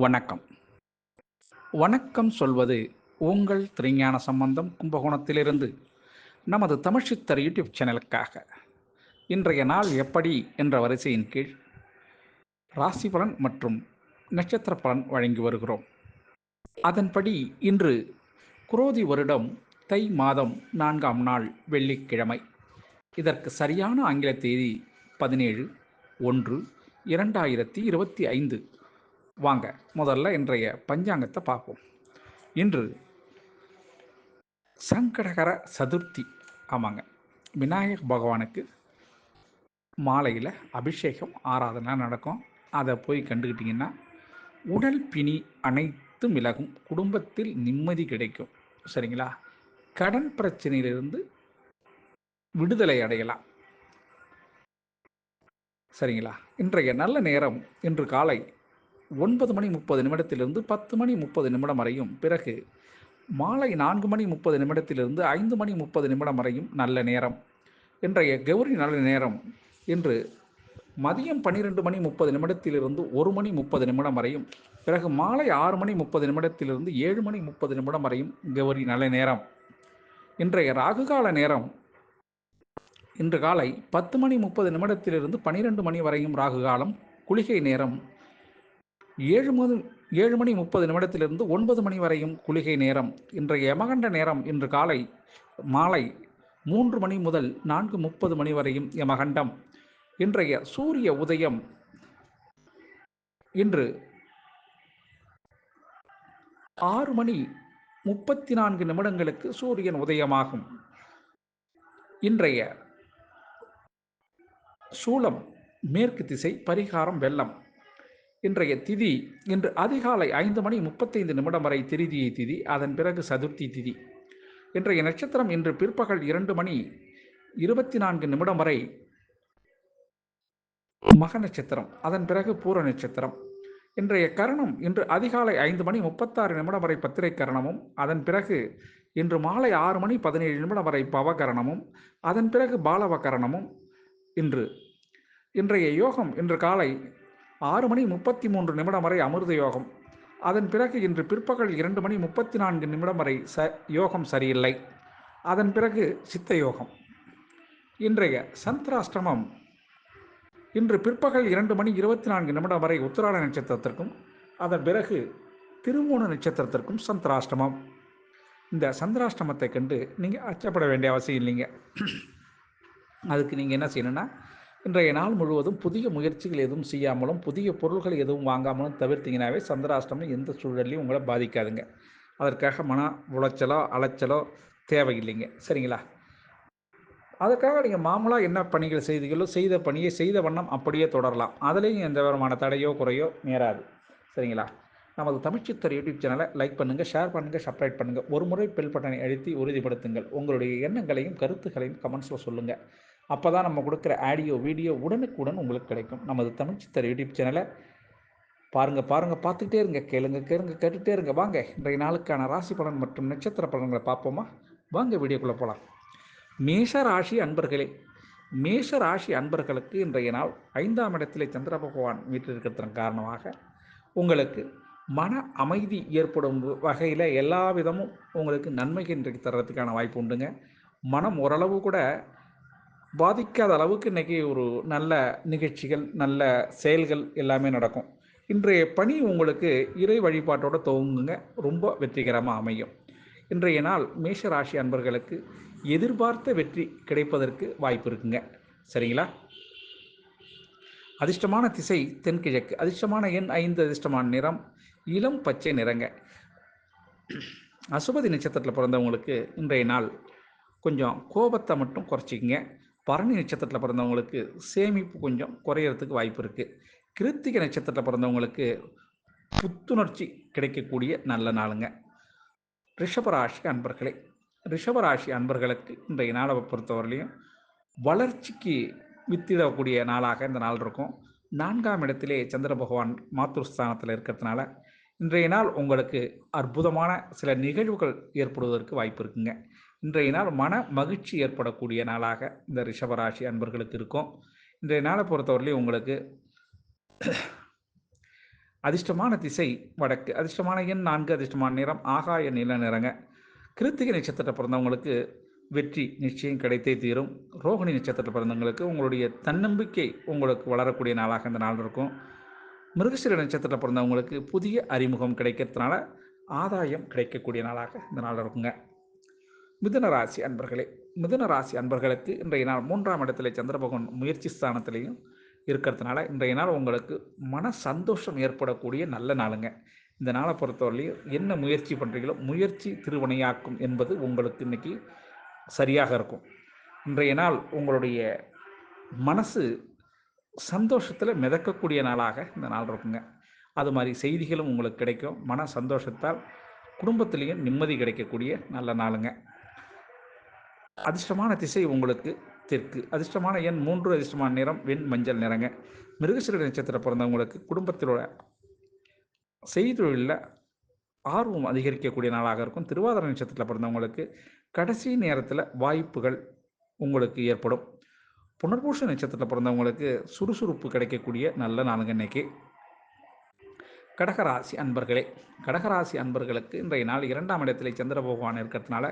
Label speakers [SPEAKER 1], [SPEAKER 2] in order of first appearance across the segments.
[SPEAKER 1] வணக்கம். வணக்கம் சொல்வது உங்கள் திருஞான சம்பந்தம் கும்பகோணத்திலிருந்து நமது தமிழ்ச்சித்தர் யூடியூப் சேனலுக்காக. இன்றைய நாள் எப்படி என்ற வரிசையின் கீழ் ராசி பலன் மற்றும் நட்சத்திர பலன் வழங்கி வருகிறோம். அதன்படி இன்று குரோதி வருடம் தை மாதம் நான்காம் நாள் வெள்ளிக்கிழமை. இதற்கு சரியான ஆங்கில தேதி பதினேழு ஒன்று இரண்டாயிரத்தி இருபத்தி ஐந்து. வாங்க முதல்ல இன்றைய பஞ்சாங்கத்தை பார்ப்போம். இன்று சங்கடகர சதுர்த்தி ஆமாங்க. விநாயகர் பகவானுக்கு மாலையில் அபிஷேகம் ஆராதனை நடக்கும். அதை போய் கண்டுக்கிட்டிங்கன்னா உடல் பிணி அனைத்தும் விலகும். குடும்பத்தில் நிம்மதி கிடைக்கும். சரிங்களா? கடன் பிரச்சனையிலிருந்து விடுதலை அடையலாம். சரிங்களா? இன்றைய நல்ல நேரம் இன்று காலை ஒன்பது மணி முப்பது நிமிடத்திலிருந்து பத்து மணி முப்பது நிமிடம் வரையும். பிறகு மாலை நான்கு மணி முப்பது நிமிடத்திலிருந்து ஐந்து மணி முப்பது நிமிடம் வரையும் நல்ல நேரம். இன்றைய கௌரி நல்ல நேரம். இன்று மதியம் பன்னிரெண்டு மணி முப்பது நிமிடத்திலிருந்து ஒரு மணி முப்பது நிமிடம் வரையும். பிறகு மாலை ஆறு மணி முப்பது நிமிடத்திலிருந்து ஏழு மணி முப்பது நிமிடம் வரையும் கௌரி நல்ல நேரம். இன்றைய ராகுகால நேரம். இன்று காலை பத்து மணி முப்பது நிமிடத்திலிருந்து பனிரெண்டு மணி வரையும் ராகு காலம் குளிகை நேரம். ஏழு மணி ஏழு மணி முப்பது நிமிடத்திலிருந்து ஒன்பது மணி வரையும் குளிகை நேரம். இன்றைய யமகண்ட நேரம் இன்று காலை மாலை மூன்று மணி முதல் நான்கு முப்பது மணி வரையும் யமகண்டம். இன்றைய சூரிய உதயம் இன்று ஆறு மணி முப்பத்தி நான்கு நிமிடங்களுக்கு சூரியன் உதயமாகும். இன்றைய சூளம் மேற்கு திசை பரிகாரம் வெள்ளம். இன்றைய திதி இன்று அதிகாலை ஐந்து மணி முப்பத்தைந்து நிமிடம் வரை திருதியை திதி அதன் பிறகு சதுர்த்தி திதி. இன்றைய நட்சத்திரம் இன்று பிற்பகல் இரண்டு மணி இருபத்தி நான்கு நிமிடம் வரை மக நட்சத்திரம் அதன் பிறகு பூர நட்சத்திரம். இன்றைய கரணம் இன்று அதிகாலை ஐந்து மணி முப்பத்தாறு நிமிடம் வரை பத்திரை கரணமும் அதன் பிறகு இன்று மாலை ஆறு மணி பதினேழு நிமிடம் வரை பவகரணமும் அதன் பிறகு பாலவ கரணமும் இன்று. இன்றைய யோகம் இன்று காலை ஆறு மணி முப்பத்தி மூன்று நிமிடம் வரை அமிர்த யோகம். அதன் பிறகு இன்று பிற்பகல் இரண்டு மணி முப்பத்தி நான்கு நிமிடம் வரை ச யோகம் சரியில்லை. அதன் பிறகு சித்த யோகம். இன்றைய சந்திராஷ்டிரமம் இன்று பிற்பகல் இரண்டு மணி இருபத்தி நான்கு நிமிடம் வரை உத்திராட நட்சத்திரத்திற்கும் அதன் பிறகு திருமூண நட்சத்திரத்திற்கும் சந்திராஷ்டிரமம் இந்த சந்திராஷ்டிரமத்தை கண்டு நீங்கள் அச்சப்பட வேண்டிய அவசியம் இல்லைங்க. அதுக்கு நீங்கள் என்ன செய்யணும்னா இன்றைய நாள் முழுவதும் புதிய முயற்சிகள் எதுவும் செய்யாமலும் புதிய பொருள்கள் எதுவும் வாங்காமலும் தவிர்த்திங்கனாவே சந்திராஷ்டமம் எந்த சூழல்லையும் உங்களை பாதிக்காதுங்க. அதற்காக மன உளைச்சலோ அலைச்சலோ தேவையில்லைங்க. சரிங்களா? அதற்காக நீங்கள் மாமூலாக என்ன பணிகள் செய்தீங்களோ செய்த பணியை செய்த வண்ணம் அப்படியே தொடரலாம். அதுலேயும் எந்த விதமான தடையோ குறையோ நேராது. சரிங்களா? நமது தமிழ்ச்சித்தர் யூடியூப் சேனலை லைக் பண்ணுங்கள் ஷேர் பண்ணுங்கள் சப்ஸ்கிரைப் பண்ணுங்கள் ஒரு முறை பெல் பட்டனை அழுத்தி உறுதிப்படுத்துங்கள். உங்களுடைய எண்ணங்களையும் கருத்துக்களையும் கமெண்ட்ஸில் சொல்லுங்கள் அப்போ தான் நம்ம கொடுக்குற ஆடியோ வீடியோ உடனுக்குடன் உங்களுக்கு கிடைக்கும். நமது தமிழ்ச்சித்தர் யூடியூப் சேனலை பாருங்கள் பாருங்கள் பார்த்துக்கிட்டே இருங்க. கேளுங்க கேளுங்க கேட்டுகிட்டே இருங்க. வாங்க இன்றைய நாளுக்கான ராசி பலன் மற்றும் நட்சத்திர பலன்களை பார்ப்போமா? வாங்க வீடியோக்குள்ளே போகலாம் மேஷ ராசி அன்பர்களே மேஷ ராசி அன்பர்களுக்கு இன்றைய நாள் ஐந்தாம் இடத்திலே சந்திர பகவான் வீட்டிருக்கிறதன் காரணமாக உங்களுக்கு மன அமைதி ஏற்படும் வகையில் எல்லா விதமும் உங்களுக்கு நன்மைகள் இன்றைக்கு தர்றதுக்கான வாய்ப்பு உண்டுங்க. மனம் ஓரளவு கூட பாதிக்காத அளவுக்கு இன்றைக்கி ஒரு நல்ல நிகழ்ச்சிகள் நல்ல செயல்கள் எல்லாமே நடக்கும். இன்றைய பணி உங்களுக்கு இறை வழிபாட்டோட துவங்குங்க. ரொம்ப வெற்றிகரமாக அமையும். இன்றைய நாள் மேஷ ராசி அன்பர்களுக்கு எதிர்பார்த்த வெற்றி கிடைப்பதற்கு வாய்ப்பு இருக்குங்க. சரிங்களா? அதிர்ஷ்டமான திசை தென்கிழக்கு. அதிர்ஷ்டமான எண் ஐந்து அதிர்ஷ்டமான நிறம் இளம் பச்சை நிறங்க. அசுபதி நட்சத்திரத்தில் பிறந்தவங்களுக்கு இன்றைய நாள் கொஞ்சம் கோபத்தை மட்டும் குறைச்சிக்கங்க. பரணி நட்சத்திரத்தில் பிறந்தவங்களுக்கு சேமிப்பு கொஞ்சம் குறையிறதுக்கு வாய்ப்பு இருக்குது கிருத்திகை நட்சத்திரத்தில் பிறந்தவங்களுக்கு புத்துணர்ச்சி கிடைக்கக்கூடிய நல்ல நாளுங்க. ரிஷபராசி அன்பர்களே ரிஷபராசி அன்பர்களுக்கு இன்றைய நாளை பொறுத்தவரையிலையும் வளர்ச்சிக்கு வித்திடக்கூடிய நாளாக இந்த நாள் இருக்கும். நான்காம் இடத்திலே சந்திர பகவான் மாத்ருஸ்தானத்தில் இருக்கிறதுனால இன்றைய நாள் உங்களுக்கு அற்புதமான சில நிகழ்வுகள் ஏற்படுவதற்கு வாய்ப்பு இருக்குங்க. இன்றைய நாள் மன மகிழ்ச்சி ஏற்படக்கூடிய நாளாக இந்த ரிஷபராசி அன்பர்களுக்கு இருக்கும். இன்றைய நாளை பொறுத்தவரையிலையும் உங்களுக்கு அதிர்ஷ்டமான திசை வடக்கு. அதிர்ஷ்டமான எண் நான்கு அதிர்ஷ்டமான நிறம் ஆகாய நில நிறங்க. கிருத்திகை நட்சத்திரத்தை பிறந்தவங்களுக்கு வெற்றி நிச்சயம் கிடைத்தே தீரும். ரோகிணி நட்சத்திரத்தில் பிறந்தவங்களுக்கு உங்களுடைய தன்னம்பிக்கை உங்களுக்கு வளரக்கூடிய நாளாக இந்த நாள் இருக்கும். மிருகசிர நட்சத்திரத்தில் பிறந்தவங்களுக்கு புதிய அறிமுகம் கிடைக்கிறதுனால ஆதாயம் கிடைக்கக்கூடிய நாளாக இந்த நாள் இருக்குங்க. மிதன ராசி அன்பர்களே மிதன ராசி அன்பர்களுக்கு இன்றைய நாள் மூன்றாம் இடத்துல சந்திரபகவான் முயற்சி ஸ்தானத்திலையும் இருக்கிறதுனால இன்றைய நாள் உங்களுக்கு மன சந்தோஷம் ஏற்படக்கூடிய நல்ல நாளுங்க. இந்த நாளை பொறுத்தவரையிலையும் என்ன முயற்சி பண்ணுறீங்களோ முயற்சி திருவினையாக்கும் என்பது உங்களுக்கு இன்னைக்கு சரியாக இருக்கும். இன்றைய நாள் உங்களுடைய மனசு சந்தோஷத்தில் மிதக்கக்கூடிய நாளாக இந்த நாள் இருக்குங்க. அது மாதிரி செய்திகளும் உங்களுக்கு கிடைக்கும். மன சந்தோஷத்தால் குடும்பத்திலையும் நிம்மதி கிடைக்கக்கூடிய நல்ல நாளுங்க. அதிர்ஷ்டமான திசை உங்களுக்கு தெற்கு. அதிர்ஷ்டமான எண் மூன்று அதிர்ஷ்டமான நிறம் வெண் மஞ்சள் நிறங்க. மிருகசிற நட்சத்திரம் பிறந்தவங்களுக்கு குடும்பத்திலோட செய்தொழிலில் ஆர்வம் அதிகரிக்கக்கூடிய நாளாக இருக்கும். திருவாதிரை நட்சத்திரத்தில் பிறந்தவங்களுக்கு கடைசி நேரத்தில் வாய்ப்புகள் உங்களுக்கு ஏற்படும். புனர்பூஷ நட்சத்திரத்தில் பிறந்தவங்களுக்கு சுறுசுறுப்பு கிடைக்கக்கூடிய நல்ல நாளுங்க இன்னைக்கு. கடகராசி அன்பர்களே கடகராசி அன்பர்களுக்கு இன்றைய நாள் இரண்டாம் இடத்திலே சந்திர பகவான் இருக்கிறதுனால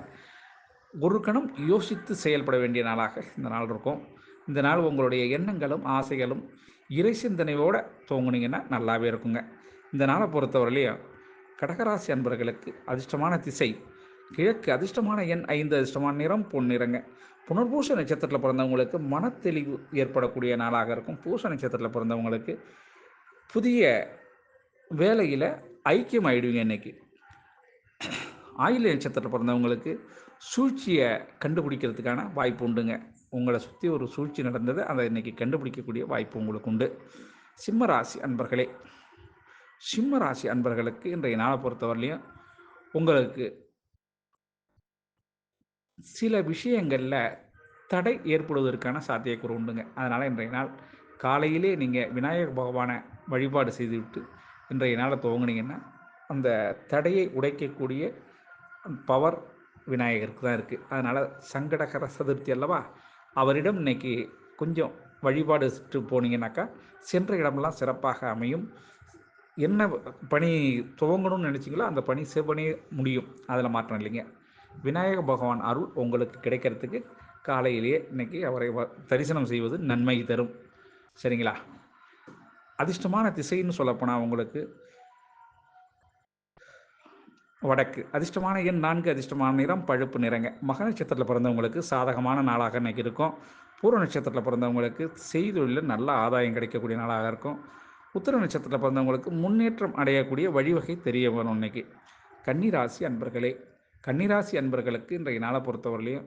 [SPEAKER 1] ஒரு கணம் யோசித்து செயல்பட வேண்டிய நாளாக இந்த நாள் இருக்கும். இந்த நாள் உங்களுடைய எண்ணங்களும் ஆசைகளும் இறை சிந்தனையோடு தூங்குனீங்கன்னா நல்லாவே இருக்குங்க. இந்த நாளை பொறுத்தவரையிலையும் கடகராசி அன்பர்களுக்கு அதிர்ஷ்டமான திசை கிழக்கு அதிர்ஷ்டமான எண் ஐந்து அதிர்ஷ்டமான நிறம் பொன்னிறங்க புனர்பூச நட்சத்திரத்தில் பிறந்தவங்களுக்கு மனத்தெளிவு ஏற்படக்கூடிய நாளாக இருக்கும். பூச நட்சத்திரத்தில் பிறந்தவங்களுக்கு புதிய வேலையில் ஐக்கியம் ஆயிடுவீங்க இன்னைக்கு. ஆயில நட்சத்திரத்தில் பிறந்தவங்களுக்கு சூழ்ச்சியை கண்டுபிடிக்கிறதுக்கான வாய்ப்பு உண்டுங்க. உங்களை சுற்றி ஒரு சூழ்ச்சி நடந்தது அதை இன்றைக்கி கண்டுபிடிக்கக்கூடிய வாய்ப்பு உங்களுக்கு உண்டு. சிம்ம ராசி அன்பர்களே சிம்ம ராசி அன்பர்களுக்கு இன்றைய நாளை பொறுத்தவரையிலையும் உங்களுக்கு சில விஷயங்களில் தடை ஏற்படுவதற்கான சாத்தியக்கூறு உண்டுங்க. அதனால் இன்றைய நாள் காலையிலே நீங்கள் விநாயகர் பகவானை வழிபாடு செய்துவிட்டு இன்றைய நாளை துவங்குனீங்கன்னா அந்த தடையை உடைக்கக்கூடிய பவர் விநாயகருக்கு தான் இருக்குது அதனால் சங்கடகர சதுர்த்தி அல்லவா? அவரிடம் இன்னைக்கு கொஞ்சம் வழிபாடு செஞ்சு போனீங்கன்னாக்கா சென்ற இடமெல்லாம் சிறப்பாக அமையும். என்ன பணி துவங்கணும்னு நினச்சிங்களோ அந்த பணி செவ்வனே முடியும். அதில் மாற்றம் இல்லைங்க. விநாயக பகவான் அருள் உங்களுக்கு கிடைக்கிறதுக்கு காலையிலேயே இன்னைக்கு அவரை வ- தரிசனம் செய்வது நன்மை தரும். சரிங்களா? அதிர்ஷ்டமான திசைன்னு சொல்லப்போனால் உங்களுக்கு வடக்கு. அதிர்ஷ்டமான எண் நான்கு அதிர்ஷ்டமான நிறம் பழுப்பு நிறங்க. மக நட்சத்திரத்தில் பிறந்தவங்களுக்கு சாதகமான நாளாக இன்றைக்கி இருக்கும். பூர்வ நட்சத்திரத்தில் பிறந்தவங்களுக்கு செய்தொழிலில் நல்ல ஆதாயம் கிடைக்கக்கூடிய நாளாக இருக்கும். உத்தர நட்சத்திரத்தில் பிறந்தவங்களுக்கு முன்னேற்றம் அடையக்கூடிய வழிவகை தெரிய வரும் இன்னைக்கு. கன்னிராசி அன்பர்களே கன்னிராசி அன்பர்களுக்கு இன்றைய நாளை பொறுத்தவரையிலையும்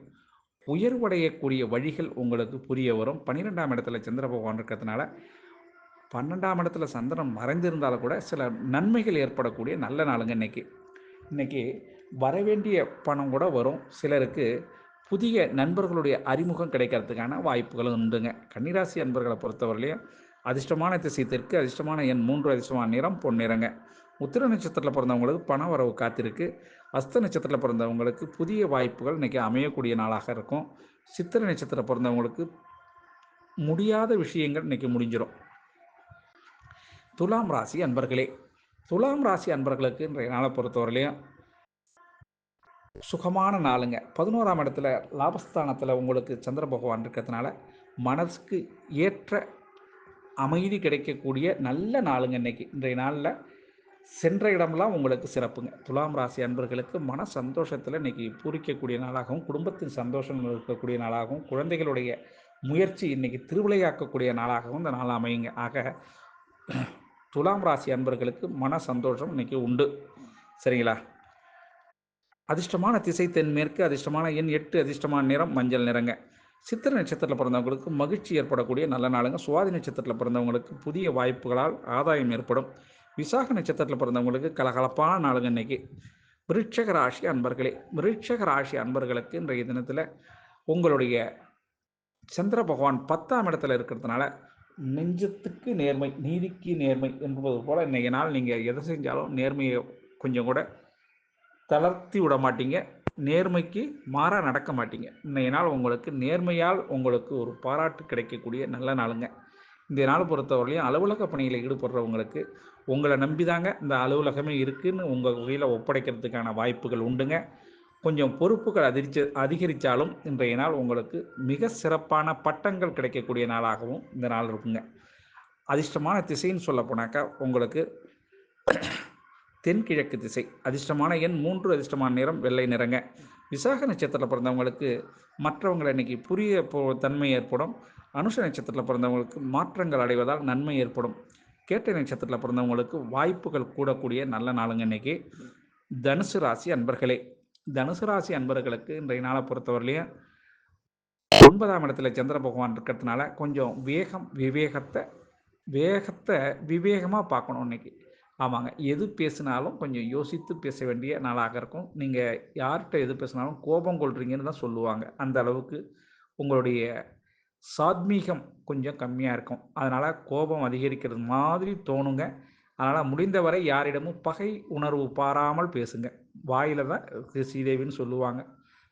[SPEAKER 1] உயர்வடையக்கூடிய வழிகள் உங்களுக்கு புரிய வரும். பன்னிரெண்டாம் இடத்துல சந்திர பகவான் இருக்கிறதுனால பன்னெண்டாம் இடத்துல சந்திரன் மறைந்திருந்தாலும் கூட சில நன்மைகள் ஏற்படக்கூடிய நல்ல நாளுங்க இன்னைக்கு. இன்னைக்கு வரவேண்டிய பணம் கூட வரும். சிலருக்கு புதிய நண்பர்களுடைய அறிமுகம் கிடைக்கிறதுக்கான வாய்ப்புகளும் உண்டுங்க. கன்னிராசி அன்பர்களை பொறுத்தவரையிலையும் அதிர்ஷ்டமான திசை தெற்கு அதிர்ஷ்டமான எண் மூன்று அதிர்ஷ்டமான நிறம் பொன்னிறங்க உத்திர நட்சத்திரத்தில் பிறந்தவங்களுக்கு பண வரவு காத்திருக்கு. அஸ்த நட்சத்திரத்தில் பிறந்தவங்களுக்கு புதிய வாய்ப்புகள் இன்னைக்கு அமையக்கூடிய நாளாக இருக்கும். சித்திரை நட்சத்திரத்தில் பிறந்தவங்களுக்கு முடியாத விஷயங்கள் இன்றைக்கி முடிஞ்சிடும் துலாம் ராசி அன்பர்களே துலாம் ராசி அன்பர்களுக்கு இன்றைய நாளை பொறுத்தவரையிலையும் சுகமான நாளுங்க. பதினோராம் இடத்துல லாபஸ்தானத்தில் உங்களுக்கு சந்திர பகவான் இருக்கிறதுனால மனசுக்கு ஏற்ற அமைதி கிடைக்கக்கூடிய நல்ல நாளுங்க இன்னைக்கு. இன்றைய நாளில் சென்ற இடம்லாம் உங்களுக்கு சிறப்புங்க. துலாம் ராசி அன்பர்களுக்கு மன சந்தோஷத்தில் இன்றைக்கி பூரிக்கக்கூடிய நாளாகவும் குடும்பத்தின் சந்தோஷம் இருக்கக்கூடிய நாளாகவும் குழந்தைகளுடைய முயற்சி இன்றைக்கி திருவிளையாக்கக்கூடிய நாளாகவும் இந்த நாள் அமையுங்க. ஆக துலாம் ராசி அன்பர்களுக்கு மன சந்தோஷம் இன்னைக்கு உண்டு. சரிங்களா? அதிர்ஷ்டமான திசை தென்மேற்கு அதிர்ஷ்டமான எண் எட்டு அதிர்ஷ்டமான நிறம் மஞ்சள் நிறங்க. சித்திரை நட்சத்திரத்தில் பிறந்தவங்களுக்கு மகிழ்ச்சி ஏற்படக்கூடிய நல்ல நாளுங்க. சுவாதி நட்சத்திரத்தில் பிறந்தவங்களுக்கு புதிய வாய்ப்புகளால் ஆதாயம் ஏற்படும். விசாக நட்சத்திரத்தில் பிறந்தவங்களுக்கு கலகலப்பான நாளுங்க இன்னைக்கு. விருட்சக ராசி அன்பர்களே விருட்சக ராசி அன்பர்களுக்கு இன்றைய தினத்தில் உங்களுடைய சந்திர பகவான் பத்தாம் இடத்துல இருக்கிறதுனால நெஞ்சத்துக்கு நேர்மை நீதிக்கு நேர்மை என்பது போல் இன்றைய நாள் நீங்கள் எதை செஞ்சாலும் நேர்மையை கொஞ்சம் கூட தளர்த்தி விட மாட்டீங்க. நேர்மைக்கு மாறாக நடக்க மாட்டீங்க. இன்றைய நாள் உங்களுக்கு நேர்மையால் உங்களுக்கு ஒரு பாராட்டு கிடைக்கக்கூடிய நல்ல நாளுங்க. இந்த நாள் பொறுத்தவரையிலையும் அலுவலக பணியில் ஈடுபடுறவங்களுக்கு உங்களை நம்பி தாங்க இந்த அலுவலகமே இருக்குதுன்னு உங்கள் வகையில் ஒப்படைக்கிறதுக்கான வாய்ப்புகள் உண்டுங்க. கொஞ்சம் பொறுப்புகள் அதிரிச்சு அதிகரித்தாலும் இன்றைய நாள் உங்களுக்கு மிக சிறப்பான பட்டங்கள் கிடைக்கக்கூடிய நாளாகவும் இந்த நாள் இருக்குங்க. அதிர்ஷ்டமான திசைன்னு சொல்ல போனாக்கா உங்களுக்கு தென்கிழக்கு திசை. அதிர்ஷ்டமான எண் மூன்று அதிர்ஷ்டமான நிறம் வெள்ளை நிறங்க. விசாக நட்சத்திரத்தில் பிறந்தவங்களுக்கு மற்றவங்களை இன்னைக்கு புரிய போ தன்மை ஏற்படும். அனுஷ நட்சத்திரத்தில் பிறந்தவங்களுக்கு மாற்றங்கள் அடைவதால் நன்மை ஏற்படும். கேட்டை நட்சத்திரத்தில் பிறந்தவங்களுக்கு வாய்ப்புகள் கூடக்கூடிய நல்ல நாளுங்க இன்னைக்கு. தனுசு ராசி அன்பர்களே தனுசு ராசி அன்பர்களுக்கு இன்றைய நாளை பொறுத்தவரையிலையும் ஒன்பதாம் இடத்துல சந்திர பகவான் இருக்கிறதுனால கொஞ்சம் வேகம் விவேகத்தை வேகத்தை விவேகமாக பார்க்கணும் இன்னைக்கு. ஆமாங்க. எது பேசினாலும் கொஞ்சம் யோசித்து பேச வேண்டிய நாளாக இருக்கும். நீங்கள் யார்கிட்ட எது பேசினாலும் கோபம் கொள்றீங்கன்னு தான் சொல்லுவாங்க. அந்த அளவுக்கு உங்களுடைய சாத்மீகம் கொஞ்சம் கம்மியாக இருக்கும். அதனால் கோபம் அதிகரிக்கிறது மாதிரி தோணுங்க. அதனால் முடிந்தவரை யாரிடமும் பகை உணர்வு பாராமல் பேசுங்க. வாயில் தான் ஸ்ரீதேவின்னு சொல்லுவாங்க.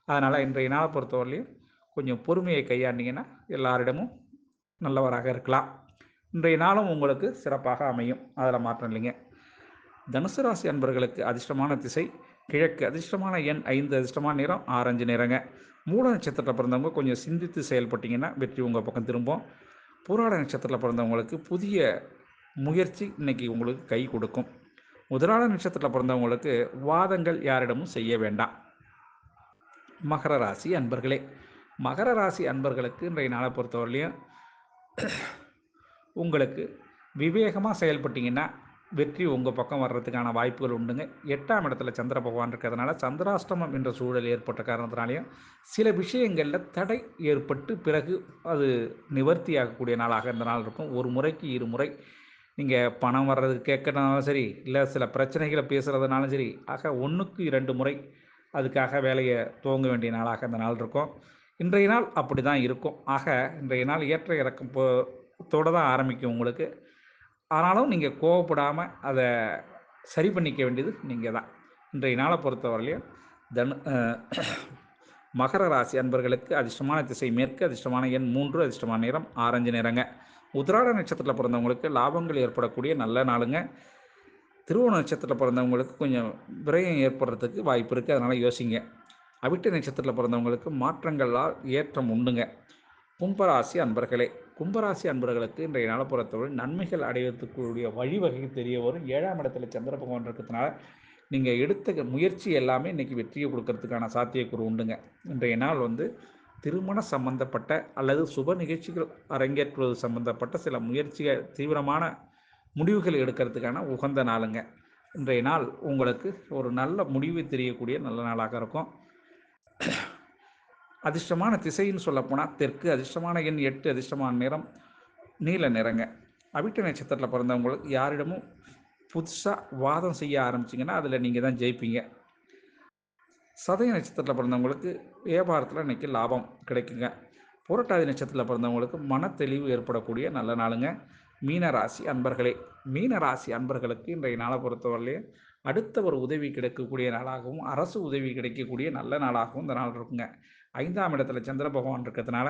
[SPEAKER 1] அதனால் இன்றைய நாளை பொறுத்தவரையிலையும் கொஞ்சம் பொறுமையை கையாண்டிங்கன்னா எல்லாரிடமும் நல்லவராக இருக்கலாம். இன்றைய நாளும் உங்களுக்கு சிறப்பாக அமையும். அதில் மாற்றம் இல்லைங்க. தனுசு ராசி அன்பர்களுக்கு அதிர்ஷ்டமான திசை கிழக்கு அதிர்ஷ்டமான எண் ஐந்து அதிர்ஷ்டமான நிறம் ஆரஞ்சு நிறங்க. மூல நட்சத்திரத்தில் பிறந்தவங்க கொஞ்சம் சிந்தித்து செயல்பட்டிங்கன்னா வெற்றி உங்கள் பக்கம் திரும்பும். புராட நட்சத்திரத்தில் பிறந்தவங்களுக்கு புதிய முயற்சி இன்னைக்கு உங்களுக்கு கை கொடுக்கும். முதலாள நட்சத்திரத்தில் பிறந்தவங்களுக்கு வாதங்கள் யாரிடமும் செய்ய வேண்டாம். மகர ராசி அன்பர்களே மகர ராசி அன்பர்களுக்கு இன்றைய நாளை பொறுத்தவரையிலையும் உங்களுக்கு விவேகமாக செயல்பட்டீங்கன்னா வெற்றி உங்கள் பக்கம் வர்றதுக்கான வாய்ப்புகள் உண்டுங்க. எட்டாம் இடத்துல சந்திர பகவான் இருக்கிறதுனால சந்திராஷ்டமம் என்ற சூழல் ஏற்பட்ட காரணத்தினாலையும் சில விஷயங்களில் தடை ஏற்பட்டு பிறகு அது நிவர்த்தியாகக்கூடிய நாளாக இந்த நாள் இருக்கும். ஒரு முறைக்கு இரு முறை நீங்கள் பணம் வர்றது கேட்கறதுனாலும் சரி இல்லை சில பிரச்சனைகளை பேசுகிறதுனாலும் சரி ஆக ஒன்றுக்கு இரண்டு முறை அதுக்காக வேலையை துவங்க வேண்டிய நாளாக இந்த நாள் இருக்கும். இன்றைய நாள் அப்படி தான் இருக்கும். ஆக இன்றைய நாள் ஏற்ற இறக்கம் தோட தான் ஆரம்பிக்கும் உங்களுக்கு. ஆனாலும் நீங்கள் கோவப்படாமல் அதை சரி பண்ணிக்க வேண்டியது நீங்கள் தான் இன்றைய நாளை பொறுத்தவரையிலையும் தனு மகர ராசி அன்பர்களுக்கு அதிர்ஷ்டமான திசை மேற்கு அதிர்ஷ்டமான எண் மூன்று அதிர்ஷ்டமான நிறம் ஆரஞ்சு நிறங்க. உதிராட நட்சத்திரத்தில் பிறந்தவங்களுக்கு லாபங்கள் ஏற்படக்கூடிய நல்ல நாளுங்க. திருவோண நட்சத்திரத்தில் பிறந்தவங்களுக்கு கொஞ்சம் விரயம் ஏற்படுறதுக்கு வாய்ப்பு இருக்குது அதனால் யோசிங்க. அவிட்ட நட்சத்திரத்தில் பிறந்தவங்களுக்கு மாற்றங்களால் ஏற்றம் உண்டுங்க. கும்பராசி அன்பர்களே கும்பராசி அன்பர்களுக்கு இன்றைய நாளை பொறுத்தவரை நன்மைகள் அடைவதற்குரிய வழிவகை தெரிய வரும். ஏழாம் இடத்துல சந்திர பகவான் இருக்கிறதுனால நீங்கள் எடுத்த முயற்சி எல்லாமே இன்றைக்கி வெற்றியை கொடுக்கறதுக்கான சாத்தியக்கூறு உண்டுங்க. இன்றைய நாள் வந்து திருமண சம்பந்தப்பட்ட அல்லது சுப நிகழ்ச்சிகள் அரங்கேற்றுவது சம்பந்தப்பட்ட சில முயற்சிகள் தீவிரமான முடிவுகள் எடுக்கிறதுக்கான உகந்த நாளுங்க. இன்றைய நாள் உங்களுக்கு ஒரு நல்ல முடிவு தெரியக்கூடிய நல்ல நாளாக இருக்கும். அதிர்ஷ்டமான திசைன்னு சொல்லப்போனால் தெற்கு அதிர்ஷ்டமான எண் எட்டு அதிர்ஷ்டமான நிறம் நீல நிறங்க. அவிட்ட நட்சத்திரத்தில் பிறந்தவங்களுக்கு யாரிடமும் புதுசாக வாதம் செய்ய ஆரம்பிச்சிங்கன்னா அதில் நீங்கள் தான் ஜெயிப்பீங்க. சதய நட்சத்திரத்தில் பிறந்தவங்களுக்கு வியாபாரத்தில் இன்றைக்கி லாபம் கிடைக்குங்க. புரட்டாதி நட்சத்திரத்தில் பிறந்தவங்களுக்கு மன தெளிவு ஏற்படக்கூடிய நல்ல நாளுங்க. மீனராசி அன்பர்களே மீனராசி அன்பர்களுக்கு இன்றைய நாளை பொறுத்தவரையிலே அடுத்த ஒரு உதவி கிடைக்கக்கூடிய நாளாகவும் அரசு உதவி கிடைக்கக்கூடிய நல்ல நாளாகவும் இந்த நாள் இருக்குங்க. ஐந்தாம் இடத்துல சந்திர பகவான் இருக்கிறதுனால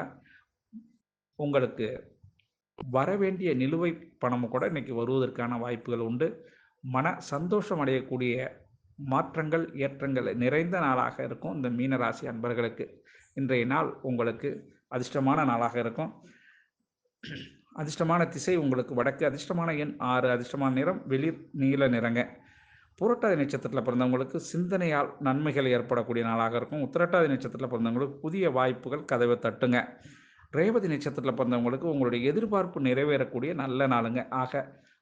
[SPEAKER 1] உங்களுக்கு வரவேண்டிய நிலுவை பணமும் கூட இன்றைக்கி வருவதற்கான வாய்ப்புகள் உண்டு. மன சந்தோஷம் அடையக்கூடிய மாற்றங்கள் ஏற்றங்கள் நிறைந்த நாளாக இருக்கும் இந்த மீனராசி அன்பர்களுக்கு. இன்றைய நாள் உங்களுக்கு அதிர்ஷ்டமான நாளாக இருக்கும். அதிர்ஷ்டமான திசை உங்களுக்கு வடக்கு அதிர்ஷ்டமான எண் ஆறு அதிர்ஷ்டமான நிறம் வெளிர் நீல நிறங்க. புரட்டாதி நட்சத்திரத்தில் பிறந்தவங்களுக்கு சிந்தனையால் நன்மைகள் ஏற்படக்கூடிய நாளாக இருக்கும். உத்திரட்டாதி நட்சத்திரத்தில் பிறந்தவங்களுக்கு புதிய வாய்ப்புகள் கதவை தட்டுங்க. ரேவதி நட்சத்திரத்தில் பிறந்தவங்களுக்கு உங்களுடைய எதிர்பார்ப்பு நிறைவேறக்கூடிய நல்ல நாளுங்க. ஆக